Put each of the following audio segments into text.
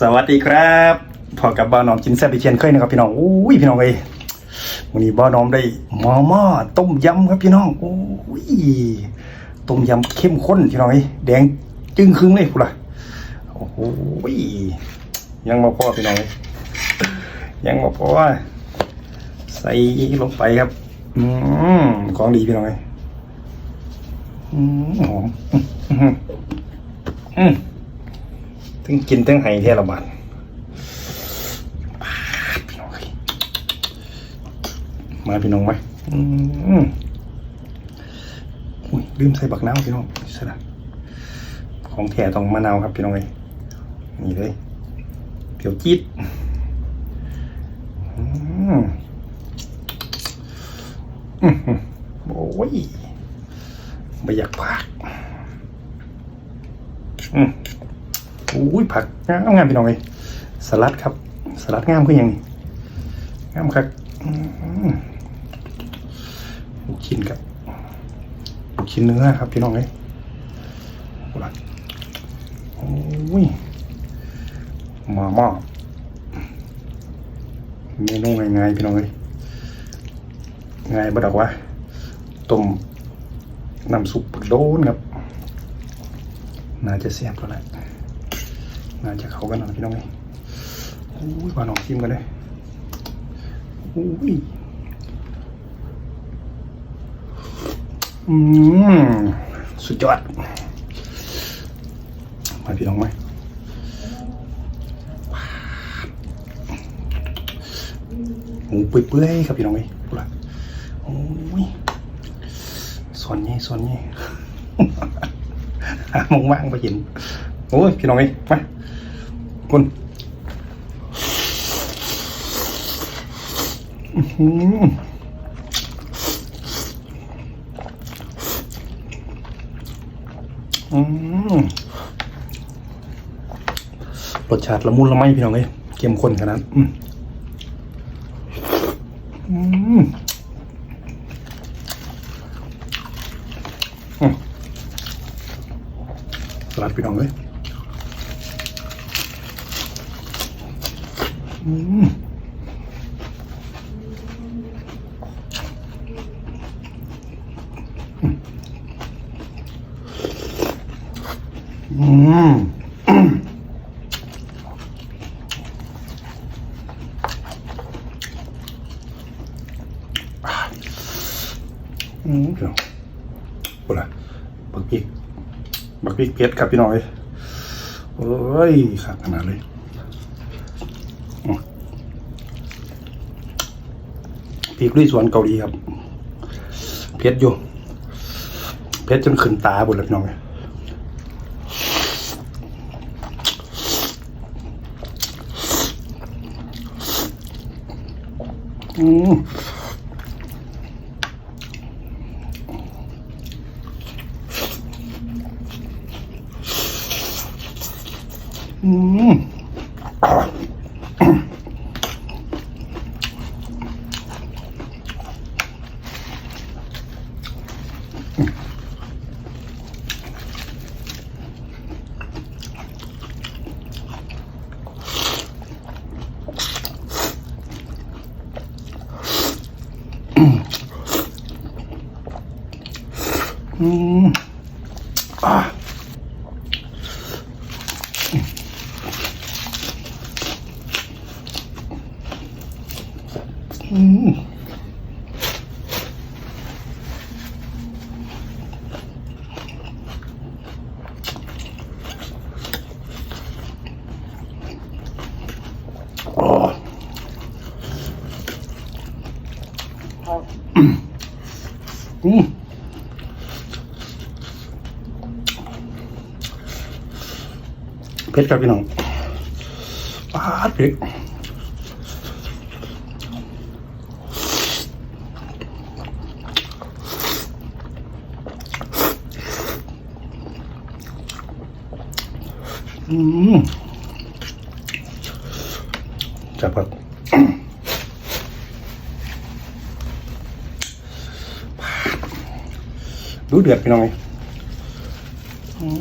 สวัสดีครับพอกับบ้าวน้อมกินแซ่บไปเชียนเคยนะครับพี่น้องอุ้ยพี่น้องเอ้ยวันนี้บ้าวน้อมได้หม้อหม้อต้มยำครับพี่น้องอุ้ยต้มยำเข้มข้นพี่น้องเอ้ยแดงจึ้งครึ่งเลยพูดละโอ้โหยังมาพอพี่น้องยังมาพอใส่ลงไปครับ อืมของดีพี่น้องเอ้ยอืมหอมอืม ทั้งกินทั้งไห้เท่ละบาทปาดพี่น้องเอ้ยมาพี่น้องไหมอืมอุ้ยลืมใส่บักน้ำพี่น้องสนะของแท้ต้องมะนาวครับพี่น้องเอ้ยนี่เลยเดี๋ยวจี๊ดอืมอื้อหือโอ้ยไม่อยากพากอืม อุ้ยผักงามงามพี่น้องเลยสลัดครับ สลัดงามคือหยังงามครับลูกชิ้นครับลูกชิ้นเนื้อครับพี่น้องเลยโอ้ล่ะโอ้ยมาม่าเมนูง่ายๆพี่น้องเลยง่ายบ่ดอกวะต้มน้ำซุปโดนครับ น่าจะเสียบแล้วแหละ น่าจะเขากันหน่อยพี่น้องเอ้ยอุ้ยหวานหอมชิมกันเลยอุ้ยอืมสุดยอดมาพี่น้องไหมหมูเปื่อยๆครับพี่น้องเอ้ยดูละโอ้ยส่วนนี้ส่วนนี้หามองว่างไปเห็นโอ้ยพี่น้องเอ้ยมา คุณอื้อหืออืมรสชาติละมุนละไมพี่น้องเอ้ยเข้มข้นขนาดอืมอืมสลัดพี่น้องเอ้ย อืมอืมอืมพี่น้องโอ้ล่ะบักพริกบักพริกเผ็ดครับพี่น้องเอ้ยโอ้ยขาดขนาดเลย พริกลุยสวนเกาหลีครับเผ็ดอยู่เผ็ดจนขึ้นตาบนเลยพี่น้องเลยอืมอืม อื เผ็ดครับพี่น้องปาดเผ็ดจับครับดูเดือดพี่น้อง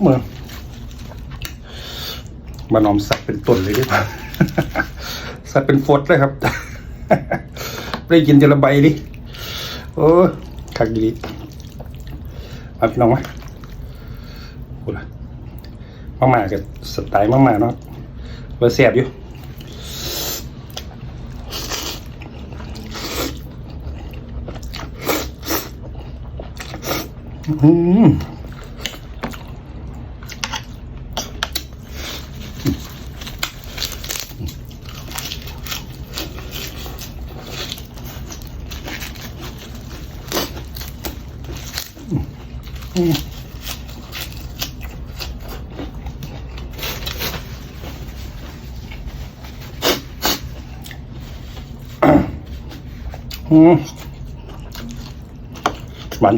เหมือน บานอมสัตว์เป็นต้นเลยดีกว่าสัตว์เป็นฟดเลยครับ ได้กินจระใบดิโอ้คักดีเอาพี่น้องมาพูดละมาม่ากับสไตล์มาม่าเนาะเบอร์เสียบอยู่อืม อืมหวาน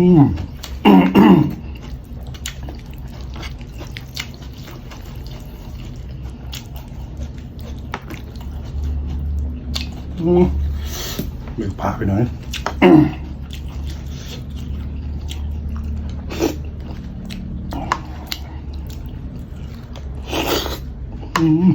อืมอืมเบียพาไปหน่อยอืม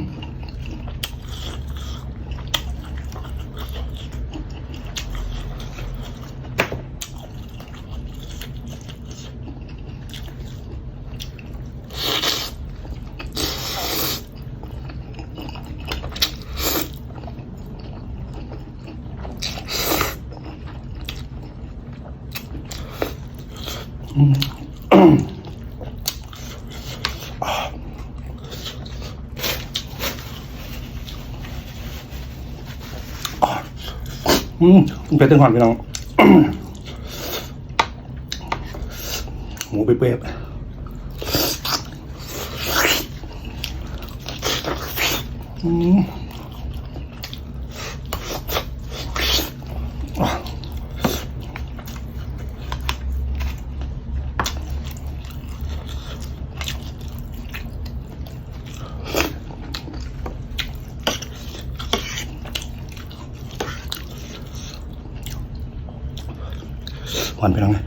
อืมเป็ดตึงหอนพี่น้องหมูเป๊ะๆอืม หวานไปน้องเลย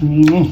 อืม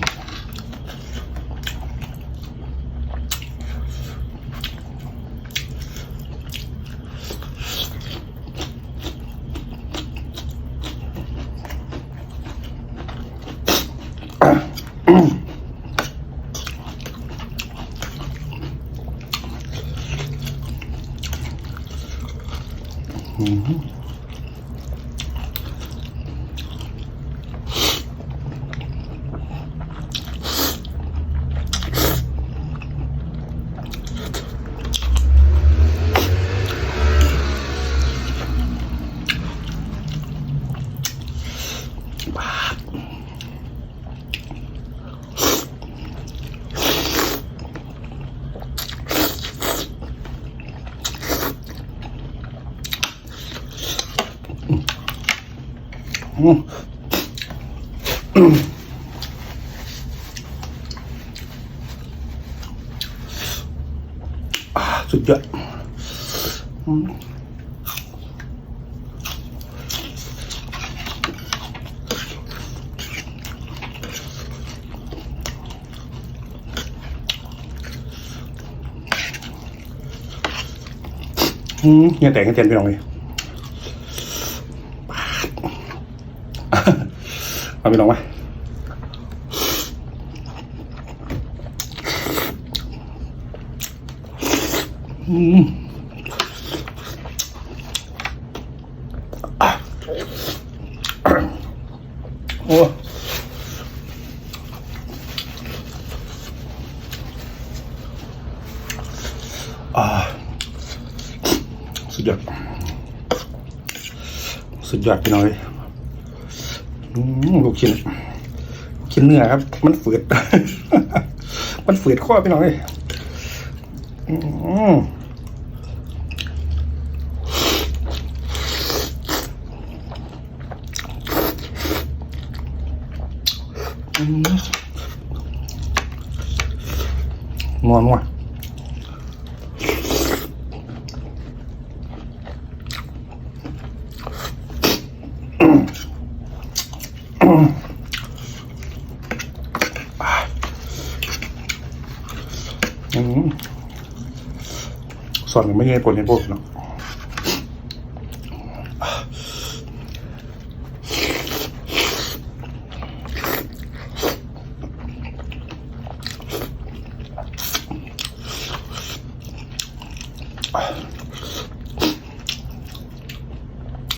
สุดยอดอืมอืมเนี่ยแต่งให้เตียนพี่น้องเลย มา พี่น้องมาอืมอะโอ้อ่าสุดยอด สุดยอดพี่น้องเลยอืม ลูกชิ้นลูกชิ้นเนื้อครับ มันฝืด มันฝืดข้อพี่น้องเลยอืมอืมนัวนัวอืม ส่วนหนึ่งไม่ใช่ผลเห็นพวกเนาะ